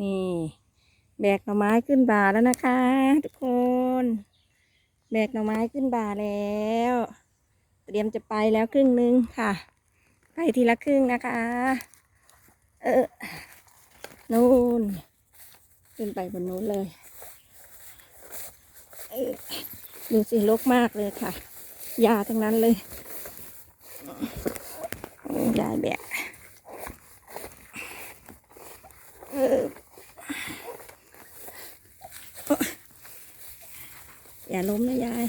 นี่ แบกหน่อไม้ขึ้นบ่าแล้วนะคะ ทุกคน แบกหน่อไม้ขึ้นบ่าแล้ว เตรียมจะไปแล้วครึ่งนึงค่ะ ไปทีละครึ่งนะคะ เออนู่นขึ้นไปบนนู้นเลยเออดูสิลกมากเลยค่ะยาทั้งนั้นเลยยายแบกเออ อย่าล้มนะยาย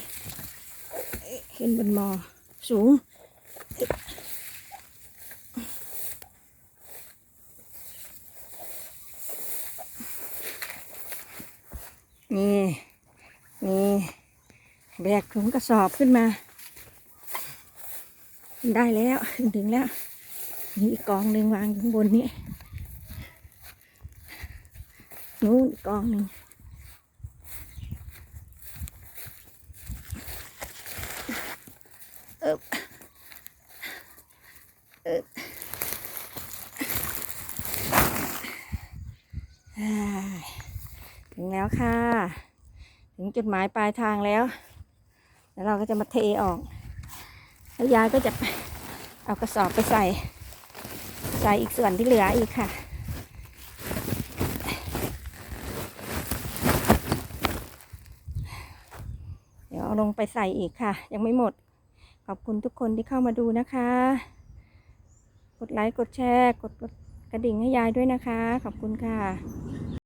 ขึ้นบนมอ สูง นี่ นี่ แบกถุงกระสอบขึ้นมา ได้แล้วถึงถึงแล้วนี่อีกกองหนึ่งวางอยู่ข้างบนนี้นู้นกองหนึ่ง เอบเอบอ่าถึงแล้วค่ะ ถึงจุดหมายปลายทางแล้ว แล้วเราก็จะมาเทออกแล้วยายก็จะเอากระสอบไปใส่ ใส่อีกส่วนที่เหลืออีกค่ะเดี๋ยวเอาลงไปใส่อีกค่ะ ยังไม่หมด ขอบคุณทุกคนที่เข้ามาดูนะคะ กดไลค์ กดแชร์ กดกดกระดิ่งให้ยายด้วยนะคะ ขอบคุณค่ะ